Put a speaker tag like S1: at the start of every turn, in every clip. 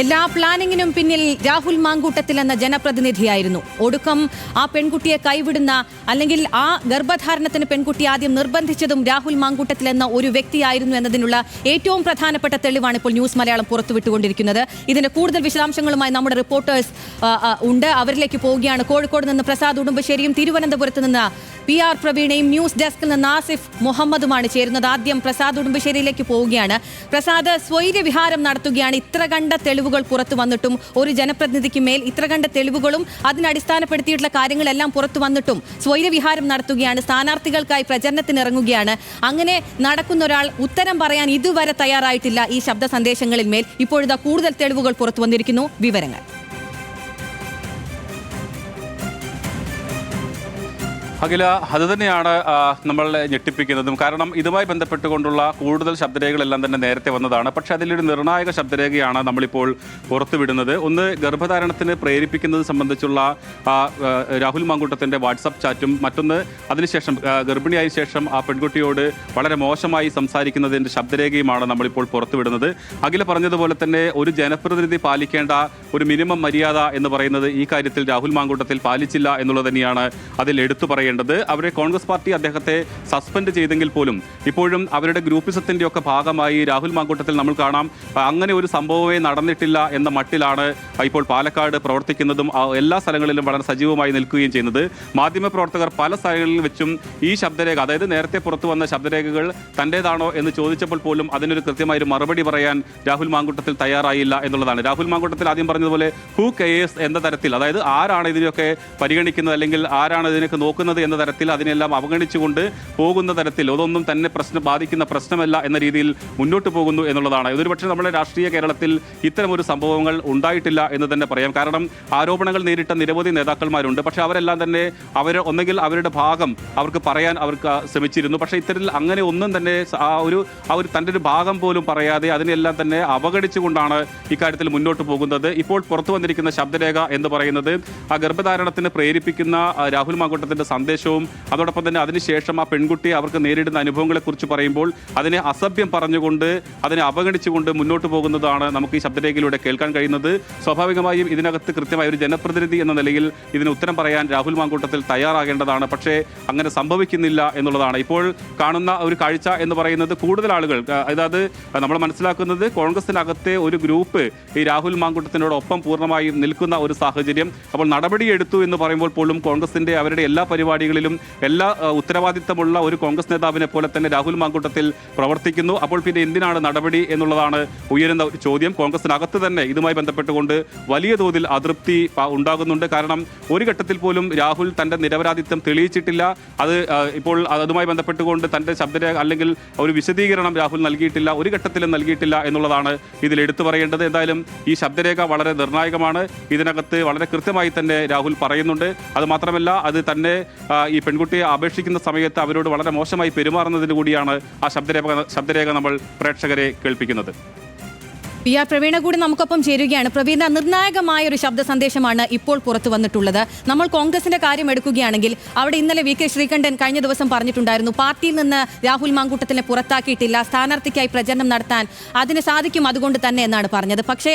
S1: എല്ലാ പ്ലാനിങ്ങിനും പിന്നിൽ രാഹുൽ മാങ്കൂട്ടത്തിൽ എന്ന ജനപ്രതിനിധിയായിരുന്നു. ഒടുക്കം ആ പെൺകുട്ടിയെ കൈവിടുന്ന അല്ലെങ്കിൽ ആ ഗർഭധാരണത്തിന് പെൺകുട്ടി ആദ്യം നിർബന്ധിച്ചതും രാഹുൽ മാങ്കൂട്ടത്തിൽ എന്ന ഒരു വ്യക്തിയായിരുന്നു എന്നതിനുള്ള ഏറ്റവും പ്രധാനപ്പെട്ട തെളിവാണ് ഇപ്പോൾ ന്യൂസ് മലയാളം പുറത്തുവിട്ടുകൊണ്ടിരിക്കുന്നത്. ഇതിന്റെ കൂടുതൽ വിശദാംശങ്ങളുമായി നമ്മുടെ റിപ്പോർട്ടേഴ്സ് ഉണ്ട്. അവരിലേക്ക് പോവുകയാണ്. കോഴിക്കോട് നിന്ന് പ്രസാദ് ഉടുമ്പശ്ശേരിയും തിരുവനന്തപുരത്ത് നിന്ന് പി ആർ പ്രവീണയും ന്യൂസ് ഡെസ്കിൽ നിന്ന് ആസിഫ് മുഹമ്മദുമാണ് ചേരുന്നത്. ആദ്യം പ്രസാദ് ഉടുമ്പശ്ശേരിയിലേക്ക് പോവുകയാണ്. പ്രസാദ് സ്വൈര്യവിഹാരം നടത്തുകയാണ്. ഇത്ര കണ്ട തെളിവുകൾ പുറത്തു വന്നിട്ടും ഒരു ജനപ്രതിനിധിക്ക് മേൽ ഇത്ര കണ്ട തെളിവുകളും അതിനടിസ്ഥാനപ്പെടുത്തിയിട്ടുള്ള കാര്യങ്ങളെല്ലാം പുറത്തു വന്നിട്ടും സ്വൈര്യവിഹാരം നടത്തുകയാണ് സ്ഥാനാർത്ഥികൾക്കായി പ്രചരണത്തിന് ഇറങ്ങുകയാണ് അങ്ങനെ നടക്കുന്ന ഒരാൾ ഉത്തരം പറയാൻ ഇതുവരെ തയ്യാറായിട്ടില്ല ഈ ശബ്ദ സന്ദേശങ്ങളിൽ മേൽ. ഇപ്പോഴത്തെ കൂടുതൽ തെളിവുകൾ പുറത്തു വന്നിരിക്കുന്നു. വിവരങ്ങൾ.
S2: അഖില അത് തന്നെയാണ് നമ്മൾ ഞെട്ടിപ്പിക്കുന്നതും. കാരണം ഇതുമായി ബന്ധപ്പെട്ടുകൊണ്ടുള്ള കൂടുതൽ ശബ്ദരേഖകളെല്ലാം തന്നെ നേരത്തെ വന്നതാണ്. പക്ഷേ അതിലൊരു നിർണായക ശബ്ദരേഖയാണ് നമ്മളിപ്പോൾ പുറത്തുവിടുന്നത്. ഒന്ന് ഗർഭധാരണത്തിന് പ്രേരിപ്പിക്കുന്നത് സംബന്ധിച്ചുള്ള രാഹുൽ മാങ്കൂട്ടത്തിന്റെ വാട്സപ്പ് ചാറ്റും മറ്റൊന്ന് അതിനുശേഷം ഗർഭിണിയായ ശേഷം ആ പെൺകുട്ടിയോട് വളരെ മോശമായി സംസാരിക്കുന്നതിന്റെ ശബ്ദരേഖയുമാണ് നമ്മളിപ്പോൾ പുറത്തുവിടുന്നത്. അഖില പറഞ്ഞതുപോലെ തന്നെ ഒരു ജനപ്രതിനിധി പാലിക്കേണ്ട ഒരു മിനിമം മര്യാദ എന്ന് പറയുന്നത് ഈ കാര്യത്തിൽ രാഹുൽ മാങ്കൂട്ടത്തിൽ പാലിച്ചില്ല എന്നുള്ളത് തന്നെയാണ് അതിൽ എടുത്തു പറയേണ്ടത് അവരെ കോൺഗ്രസ് പാർട്ടി അദ്ദേഹത്തെ സസ്പെൻഡ് ചെയ്തെങ്കിൽ പോലും ഇപ്പോഴും അവരുടെ ഗ്രൂപ്പിസത്തിന്റെ ഒക്കെ ഭാഗമായി രാഹുൽ മാങ്കൂട്ടത്തിൽ നമ്മൾ കാണാം. അങ്ങനെ ഒരു സംഭവമേ നടന്നിട്ടില്ല എന്ന മട്ടിലാണ് ഇപ്പോൾ പാലക്കാട് പ്രവർത്തിക്കുന്നതും എല്ലാ സ്ഥലങ്ങളിലും വളരെ സജീവമായി നിൽക്കുകയും ചെയ്യുന്നത്. മാധ്യമപ്രവർത്തകർ പല സ്ഥലങ്ങളിൽ വെച്ചും ഈ ശബ്ദരേഖ അതായത് നേരത്തെ പുറത്തു വന്ന ശബ്ദരേഖകൾ തന്റേതാണോ എന്ന് ചോദിച്ചപ്പോൾ പോലും അതിനൊരു കൃത്യമായ ഒരു മറുപടി പറയാൻ രാഹുൽ മാങ്കൂട്ടത്തിൽ തയ്യാറായില്ല എന്നുള്ളതാണ്. രാഹുൽ മാങ്കൂട്ടത്തിൽ ആദ്യം പറഞ്ഞതുപോലെ ഹൂ കെയേഴ്സ് എന്ന തരത്തിൽ അതായത് ആരാണ് ഇതിനൊക്കെ പരിഗണിക്കുന്നത് അല്ലെങ്കിൽ ആരാണ് ഇതിനൊക്കെ നോക്കുന്നത് എന്ന തരത്തിൽ അതിനെല്ലാം അവഗണിച്ചുകൊണ്ട് പോകുന്ന തരത്തിൽ അതൊന്നും തന്നെ പ്രശ്നം ബാധിക്കുന്ന പ്രശ്നമല്ല എന്ന രീതിയിൽ മുന്നോട്ട് പോകുന്നു എന്നുള്ളതാണ്. ഇതൊരു പക്ഷേ നമ്മുടെ രാഷ്ട്രീയ കേരളത്തിൽ ഇത്തരമൊരു സംഭവങ്ങൾ ഉണ്ടായിട്ടില്ല എന്ന് തന്നെ പറയാം. കാരണം ആരോപണങ്ങൾ നേരിട്ട നിരവധി നേതാക്കന്മാരുണ്ട്. പക്ഷേ അവരെല്ലാം തന്നെ അവർ ഒന്നെങ്കിൽ അവരുടെ ഭാഗം അവർക്ക് പറയാൻ അവർക്ക് ശ്രമിച്ചിരുന്നു. പക്ഷേ ഇത്തരത്തിൽ അങ്ങനെ ഒന്നും തന്നെ ആ ഒരു ആ ഒരു തന്റെ ഒരു ഭാഗം പോലും പറയാതെ അതിനെല്ലാം തന്നെ അവഗണിച്ചുകൊണ്ടാണ് ഇക്കാര്യത്തിൽ മുന്നോട്ട് പോകുന്നത്. ഇപ്പോൾ പുറത്തു വന്നിരിക്കുന്ന ശബ്ദരേഖ എന്ന് പറയുന്നത് ആ ഗർഭധാരണത്തിന് പ്രേരിപ്പിക്കുന്ന രാഹുൽ മാങ്കൂട്ടത്തിന്റെ മാങ്കൂട്ടത്തിന്റെ സന്ദേശവും അതോടൊപ്പം തന്നെ അതിനുശേഷം ആ പെൺകുട്ടി അവർക്ക് നേരിടുന്ന അനുഭവങ്ങളെക്കുറിച്ച് പറയുമ്പോൾ അതിനെ അസഭ്യം പറഞ്ഞുകൊണ്ട് അതിനെ അവഗണിച്ചുകൊണ്ട് മുന്നോട്ട് പോകുന്നതാണ് നമുക്ക് ഈ ശബ്ദരേഖയിലൂടെ കേൾക്കാൻ കഴിയുന്നത്. സ്വാഭാവികമായും ഇതിനകത്ത് കൃത്യമായ ഒരു ജനപ്രതിനിധി എന്ന നിലയിൽ ഇതിന് ഉത്തരം പറയാൻ രാഹുൽ മാങ്കൂട്ടത്തിൽ തയ്യാറാകേണ്ടതാണ്. പക്ഷേ അങ്ങനെ സംഭവിക്കുന്നില്ല എന്നുള്ളതാണ്. ഇപ്പോൾ കാണുന്ന ഒരു കാഴ്ച എന്ന് പറയുന്നത് കൂടുതൽ ആളുകൾ അതായത് നമ്മൾ മനസ്സിലാക്കുന്നത് കോൺഗ്രസിനകത്തെ ഒരു ഗ്രൂപ്പ് ഈ രാഹുൽ മാങ്കൂട്ടത്തിനോടൊപ്പം പൂർണമായും നിൽക്കുന്ന ഒരു സാഹചര്യം. അപ്പോൾ നടപടിയെടുത്തു എന്ന് പറയുമ്പോൾ പോലും കോൺഗ്രസിന്റെ അവരുടെ എല്ലാ പരിപാടികളിലും എല്ലാ ഉത്തരവാദിത്തമുള്ള ഒരു കോൺഗ്രസ് നേതാവിനെ പോലെ തന്നെ രാഹുൽ മാങ്കൂട്ടത്തിൽ പ്രവർത്തിക്കുന്നു. അപ്പോൾ പിന്നെ എന്തിനാണ് നടപടി എന്നുള്ളതാണ് ഉയരുന്ന ഒരു ചോദ്യം. കോൺഗ്രസിനകത്ത് തന്നെ ഇതുമായി ബന്ധപ്പെട്ടുകൊണ്ട് വലിയ തോതിൽ അതൃപ്തി ഉണ്ടാകുന്നുണ്ട്. കാരണം ഒരു ഘട്ടത്തിൽ പോലും രാഹുൽ തന്റെ നിരപരാധിത്വം തെളിയിച്ചിട്ടില്ല. അത് ഇപ്പോൾ അതുമായി ബന്ധപ്പെട്ടുകൊണ്ട് തന്റെ ശബ്ദരേഖ അല്ലെങ്കിൽ ഒരു വിശദീകരണം രാഹുൽ നൽകിയിട്ടില്ല. ഒരു ഘട്ടത്തിലും നൽകിയിട്ടില്ല എന്നുള്ളതാണ് ഇതിൽ എടുത്തു പറയേണ്ടത്. എന്തായാലും ഈ ശബ്ദരേഖ വളരെ നിർണായകമാണ്. ഇതിനകത്ത് വളരെ കൃത്യമായി തന്നെ രാഹുൽ പറയുന്നുണ്ട്. അത് മാത്രമല്ല അത് തന്നെ ഈ പെൺകുട്ടിയെ അപേക്ഷിക്കുന്ന സമയത്ത് അവരോട് വളരെ മോശമായി പെരുമാറുന്നതിന് കൂടിയാണ് ആ ശബ്ദരേഖ ശബ്ദരേഖ നമ്മൾ പ്രേക്ഷകരെ കേൾപ്പിക്കുന്നത്.
S1: പി ആർ പ്രവീണ കൂടി നമുക്കൊപ്പം ചേരുകയാണ്. പ്രവീണ നിർണായകമായ ഒരു ശബ്ദ സന്ദേശമാണ് ഇപ്പോൾ പുറത്തു വന്നിട്ടുള്ളത്. നമ്മൾ കോൺഗ്രസിന്റെ കാര്യം എടുക്കുകയാണെങ്കിൽ അവിടെ ഇന്നലെ വി കെ ശ്രീകണ്ഠൻ കഴിഞ്ഞ ദിവസം പറഞ്ഞിട്ടുണ്ടായിരുന്നു പാർട്ടിയിൽ നിന്ന് രാഹുൽ മാങ്കൂട്ടത്തിനെ പുറത്താക്കിയിട്ടില്ല സ്ഥാനാർത്ഥിക്കായി പ്രചരണം നടത്താൻ അതിന് സാധിക്കും അതുകൊണ്ട് തന്നെ എന്നാണ് പറഞ്ഞത്. പക്ഷേ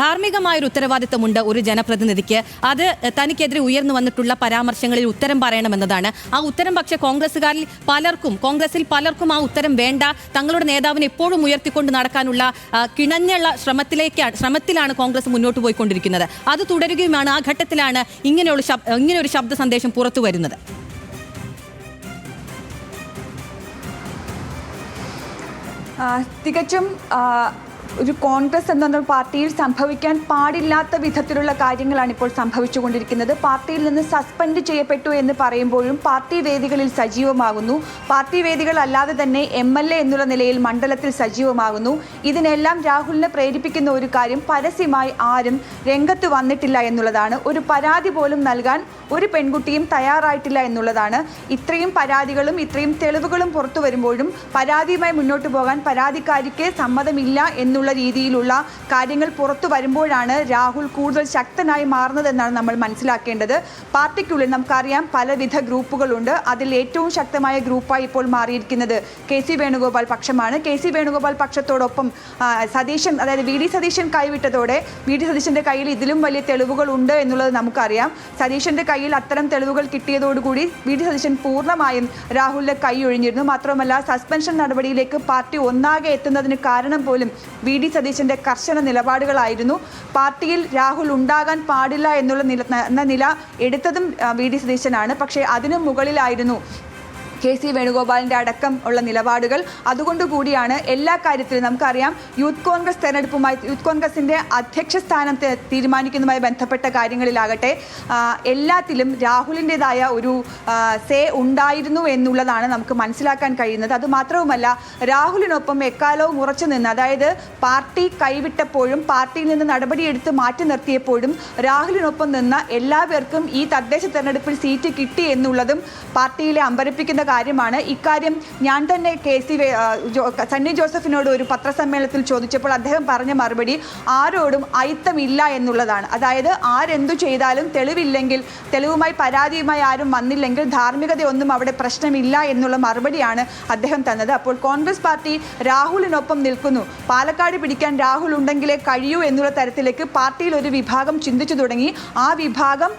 S1: ധാർമ്മികമായ ഒരു ഉത്തരവാദിത്തമുണ്ട് ഒരു ജനപ്രതിനിധിക്ക്. അത് തനിക്കെതിരെ ഉയർന്നു വന്നിട്ടുള്ള പരാമർശങ്ങളിൽ ഉത്തരം പറയണമെന്നതാണ്. ആ ഉത്തരം പക്ഷേ കോൺഗ്രസ്സുകാരിൽ പലർക്കും കോൺഗ്രസിൽ പലർക്കും ആ ഉത്തരം വേണ്ട. തങ്ങളുടെ നേതാവിനെ എപ്പോഴും ഉയർത്തിക്കൊണ്ട് നടക്കാനുള്ള കിണഞ്ഞുള്ള ശ്രമത്തിലേക്കാണ് ശ്രമത്തിലാണ് കോൺഗ്രസ് മുന്നോട്ട് പോയിക്കൊണ്ടിരിക്കുന്നത്. അത് തുടരുകയുമാണ്. ആ ഘട്ടത്തിലാണ് ഇങ്ങനെയുള്ള ഇങ്ങനെ ഒരു ശബ്ദ സന്ദേശം പുറത്തു വരുന്നത്.
S3: തികച്ചും ഒരു കോൺഗ്രസ് എന്ന പാർട്ടിയിൽ സംഭവിക്കാൻ പാടില്ലാത്ത വിധത്തിലുള്ള കാര്യങ്ങളാണ് ഇപ്പോൾ സംഭവിച്ചുകൊണ്ടിരിക്കുന്നത്. പാർട്ടിയിൽ നിന്ന് സസ്പെൻഡ് ചെയ്യപ്പെട്ടു എന്ന് പറയുമ്പോഴും പാർട്ടി വേദികളിൽ സജീവമാകുന്നു. പാർട്ടി വേദികൾ അല്ലാതെ തന്നെ എം എൽ എ എന്നുള്ള നിലയിൽ മണ്ഡലത്തിൽ സജീവമാകുന്നു. ഇതിനെല്ലാം രാഹുലിനെ പ്രേരിപ്പിക്കുന്ന ഒരു കാര്യം പരസ്യമായി ആരും രംഗത്ത് വന്നിട്ടില്ല എന്നുള്ളതാണ്. ഒരു പരാതി പോലും നൽകാൻ ഒരു പെൺകുട്ടിയും തയ്യാറായിട്ടില്ല എന്നുള്ളതാണ്. ഇത്രയും പരാതികളും ഇത്രയും തെളിവുകളും പുറത്തു വരുമ്പോഴും പരാതിയുമായി മുന്നോട്ട് പോകാൻ പരാതിക്കാരിക്ക് സമ്മതമില്ല എന്നുള്ള എന്നുള്ള രീതിയിലുള്ള കാര്യങ്ങൾ പുറത്തു വരുമ്പോഴാണ് രാഹുൽ കൂടുതൽ ശക്തനായി മാറുന്നതെന്നാണ് നമ്മൾ മനസ്സിലാക്കേണ്ടത്. പാർട്ടിക്കുള്ളിൽ നമുക്കറിയാം പലവിധ ഗ്രൂപ്പുകളുണ്ട്. അതിൽ ഏറ്റവും ശക്തമായ ഗ്രൂപ്പായി ഇപ്പോൾ മാറിയിരിക്കുന്നത് കെ സി വേണുഗോപാൽ പക്ഷമാണ്. കെ സി വേണുഗോപാൽ പക്ഷത്തോടൊപ്പം സതീശൻ അതായത് വി ഡി സതീശൻ കൈവിട്ടതോടെ വി ഡി സതീശന്റെ കയ്യിൽ ഇതിലും വലിയ തെളിവുകൾ ഉണ്ട് എന്നുള്ളത് നമുക്കറിയാം. സതീശന്റെ കയ്യിൽ അത്തരം തെളിവുകൾ കിട്ടിയതോടുകൂടി വി ഡി സതീശൻ പൂർണമായും രാഹുലിന്റെ കൈ ഒഴിഞ്ഞിരുന്നു. മാത്രമല്ല സസ്പെൻഷൻ നടപടിയിലേക്ക് പാർട്ടി ഒന്നാകെ എത്തുന്നതിന് കാരണം പോലും വി ഡി സതീശന്റെ കർശന നിലപാടുകളായിരുന്നു. പാർട്ടിയിൽ രാഹുൽ ഉണ്ടാകാൻ പാടില്ല എന്നുള്ള നില എന്ന നില എടുത്തതും വി ഡി സതീശനാണ്. പക്ഷേ അതിനു മുകളിലായിരുന്നു കെ സി വേണുഗോപാലിന്റെ അടക്കം ഉള്ള നിലപാടുകൾ. അതുകൊണ്ടുകൂടിയാണ് എല്ലാ കാര്യത്തിലും നമുക്കറിയാം യൂത്ത് കോൺഗ്രസ് തെരഞ്ഞെടുപ്പുമായി യൂത്ത് കോൺഗ്രസിന്റെ അധ്യക്ഷ സ്ഥാനം തീരുമാനിക്കുന്നതുമായി ബന്ധപ്പെട്ട കാര്യങ്ങളിലാകട്ടെ എല്ലാത്തിലും രാഹുലിന്റെതായ ഒരു സേ ഉണ്ടായിരുന്നു എന്നുള്ളതാണ് നമുക്ക് മനസ്സിലാക്കാൻ കഴിയുന്നത്. അതുമാത്രവുമല്ല രാഹുലിനൊപ്പം എക്കാലവും ഉറച്ചു നിന്ന് അതായത് പാർട്ടി കൈവിട്ടപ്പോഴും പാർട്ടിയിൽ നിന്ന് നടപടിയെടുത്ത് മാറ്റി നിർത്തിയപ്പോഴും രാഹുലിനൊപ്പം നിന്ന എല്ലാവർക്കും ഈ തദ്ദേശ തെരഞ്ഞെടുപ്പിൽ സീറ്റ് കിട്ടി എന്നുള്ളതും പാർട്ടിയിലെ അമ്പരപ്പിക്കുന്ന കാര്യമാണ്. ഇക്കാര്യം ഞാൻ തന്നെ കെ സി സണ്ണി ജോസഫിനോട് ഒരു പത്രസമ്മേളനത്തിൽ ചോദിച്ചപ്പോൾ അദ്ദേഹം പറഞ്ഞ മറുപടി ആരോടും അയിത്തമില്ല എന്നുള്ളതാണ്. അതായത് ആരെന്തു ചെയ്താലും തെളിവില്ലെങ്കിൽ തെളിവുമായി പരാതിയുമായി ആരും വന്നില്ലെങ്കിൽ ധാർമ്മികതയൊന്നും അവിടെ പ്രശ്നമില്ല എന്നുള്ള മറുപടിയാണ് അദ്ദേഹം തന്നത്. അപ്പോൾ കോൺഗ്രസ് പാർട്ടി രാഹുലിനൊപ്പം നിൽക്കുന്നു. പാലക്കാട് പിടിക്കാൻ രാഹുൽ ഉണ്ടെങ്കിലേ കഴിയൂ എന്നുള്ള തരത്തിലേക്ക് പാർട്ടിയിൽ ഒരു വിഭാഗം ചിന്തിച്ചു തുടങ്ങി. ആ വിഭാഗം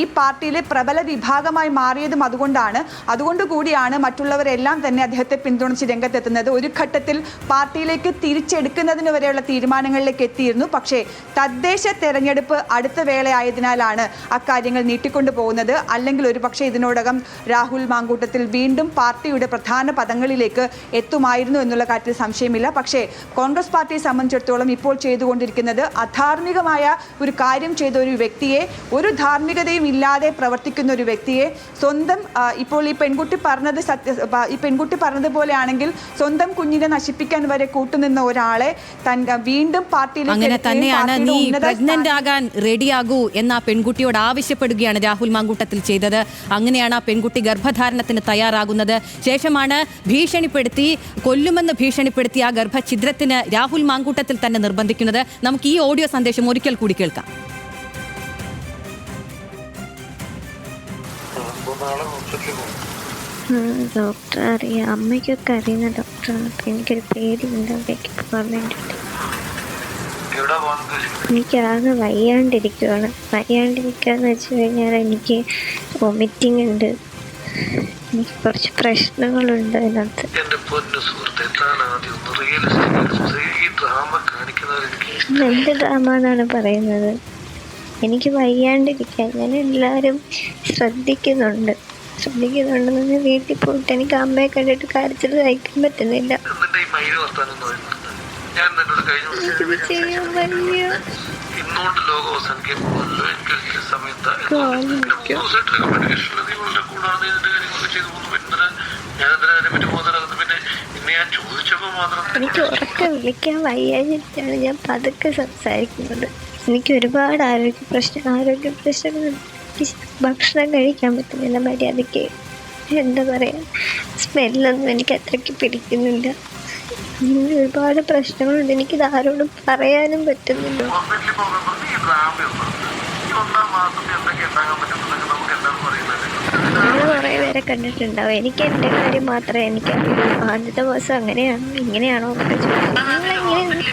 S3: ഈ പാർട്ടിയിലെ പ്രബല വിഭാഗമായി മാറിയതും അതുകൊണ്ടാണ്. അതുകൊണ്ട് കൂടിയാണ് മറ്റുള്ളവരെല്ലാം തന്നെ അദ്ദേഹത്തെ പിന്തുണച്ച് രംഗത്തെത്തുന്നത്. ഒരു ഘട്ടത്തിൽ പാർട്ടിയിലേക്ക് തിരിച്ചെടുക്കുന്നതിന് വരെയുള്ള തീരുമാനങ്ങളിലേക്ക് എത്തിയിരുന്നു. പക്ഷേ തദ്ദേശ തെരഞ്ഞെടുപ്പ് അടുത്ത വേളയായതിനാലാണ് അക്കാര്യങ്ങൾ നീട്ടിക്കൊണ്ടു പോകുന്നത്. അല്ലെങ്കിൽ ഒരു പക്ഷേ ഇതിനോടകം രാഹുൽ മാങ്കൂട്ടത്തിൽ വീണ്ടും പാർട്ടിയുടെ പ്രധാന പദങ്ങളിലേക്ക് എത്തുമായിരുന്നു എന്നുള്ള കാര്യത്തിൽ സംശയമില്ല. പക്ഷേ കോൺഗ്രസ് പാർട്ടിയെ സംബന്ധിച്ചിടത്തോളം ഇപ്പോൾ ചെയ്തുകൊണ്ടിരിക്കുന്നത് അധാർമികമായ ഒരു കാര്യം ചെയ്ത ഒരു വ്യക്തിയെ ഒരു ധാർമ്മികതയും ഇല്ലാതെ പ്രവർത്തിക്കുന്ന ഒരു വ്യക്തിയെ സ്വന്തം ഇപ്പോൾ ഈ പെൺകുട്ടി പറഞ്ഞത് സത്യ ഈ പെൺകുട്ടി പറഞ്ഞതുപോലെയാണെങ്കിൽ സ്വന്തം കുഞ്ഞിനെ നശിപ്പിക്കാൻ വരെ കൂട്ടുനിന്ന ഒരാളെ തന്റെ വീണ്ടും പാർട്ടിയിലേക്ക്
S1: അങ്ങനെ തന്നെയാണ് നീ പ്രഗ്നന്റ് ആകാൻ റെഡിയാകൂ എന്ന ആ പെൺകുട്ടിയോട് ആവശ്യപ്പെടുകയാണ് രാഹുൽ മാങ്കൂട്ടത്തിൽ ചെയ്തത്. അങ്ങനെയാണ് ആ പെൺകുട്ടി ഗർഭധാരണത്തിന് തയ്യാറാകുന്നത്. ശേഷമാണ് ഭീഷണിപ്പെടുത്തി കൊല്ലുമെന്ന് ഭീഷണിപ്പെടുത്തി ആ ഗർഭഛിദ്രത്തിന് രാഹുൽ മാങ്കൂട്ടത്തിൽ തന്നെ നിർബന്ധിക്കുന്നത്. നമുക്ക് ഈ ഓഡിയോ സന്ദേശം ഒരിക്കൽ കൂടി കേൾക്കാം.
S4: നാളെ ഉച്ചയ്ക്ക് പോകും
S5: ഡോക്ടർ അറിയാം. അമ്മയ്ക്കൊക്കെ അറിയുന്ന ഡോക്ടറാണ് അപ്പം എനിക്കൊരു പേടിയുണ്ട് അവിടേക്ക് പോകാൻ വേണ്ടിയിട്ട്. എനിക്കാകെ വയ്യാണ്ടിരിക്കുകയാണ് വയ്യാണ്ടിരിക്കുകയെന്ന് വെച്ച് കഴിഞ്ഞാൽ എനിക്ക് വൊമിറ്റിംഗ് ഉണ്ട്. എനിക്ക് കുറച്ച് പ്രശ്നങ്ങളുണ്ട് അതിനകത്ത്. എന്ത് ഡ്രാമ എന്നാണ് പറയുന്നത്? എനിക്ക് വയ്യാണ്ടിരിക്കാൻ ഞാൻ എല്ലാവരും ശ്രദ്ധിക്കുന്നുണ്ട്. ശ്രദ്ധിക്കുന്നുണ്ടെന്ന് വീട്ടിൽ പോയിട്ട് എനിക്ക് അമ്മയെ കണ്ടിട്ട് കരച്ചിൽ സഹിക്കാൻ പറ്റുന്നില്ല.
S4: ചോദിച്ചപ്പോൾ മാത്രം
S5: എനിക്ക് ഉറക്കെ വിളിക്കാൻ വയ്യാഞ്ഞിട്ടാണ് ഞാൻ പതുക്കെ സംസാരിക്കുന്നത് എനിക്ക് ഒരുപാട് ആരോഗ്യ പ്രശ്നം ആരോഗ്യ പ്രശ്നങ്ങളുണ്ട്. ഭക്ഷണം കഴിക്കാൻ പറ്റുന്നില്ല മര്യാദയ്ക്ക്. എന്താ പറയുക സ്മെല്ലൊന്നും എനിക്ക് അത്രയ്ക്ക് പിടിക്കുന്നില്ല. അങ്ങനെ ഒരുപാട് പ്രശ്നങ്ങളുണ്ട്. എനിക്കിത് ആരോടും പറയാനും പറ്റുന്നില്ല. നിങ്ങൾ കുറേ പേരെ കണ്ടിട്ടുണ്ടാവും. എനിക്ക് എന്റെ കാര്യം മാത്രമേ എനിക്കറിയൂ ആദ്യത്തെ ദിവസം അങ്ങനെയാണോ ഇങ്ങനെയാണോ എന്നൊക്കെ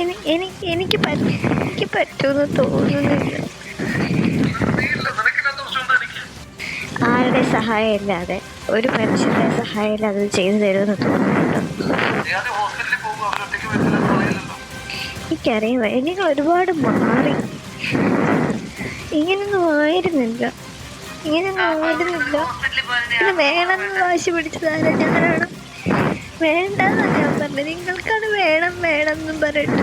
S5: എനിക്ക് എനിക്ക് എനിക്ക് തോന്നുന്നില്ല. ആരുടെ സഹായം ഇല്ലാതെ ഒരു മനുഷ്യന്റെ സഹായം ഇല്ലാതെ ഇത് ചെയ്തു തരുമെന്ന് തോന്നുന്നുണ്ടോ എനിക്കറിയാം. നിങ്ങൾ ഒരുപാട് മാറി. ഇങ്ങനൊന്നും ആയിരുന്നില്ല. ഇങ്ങനൊന്നും ആയിരുന്നില്ല. വേണമെന്ന് വാശി പിടിച്ചതാരാണ് ഞാനാണ്. പറഞ്ഞത് നിങ്ങൾക്കത് വേണം വേണം എന്നും പറഞ്ഞിട്ട്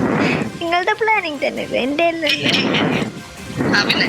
S5: നിങ്ങളുടെ പ്ലാനിങ് തന്നെ എന്റെ അല്ലല്ലോ
S6: പിന്നെ?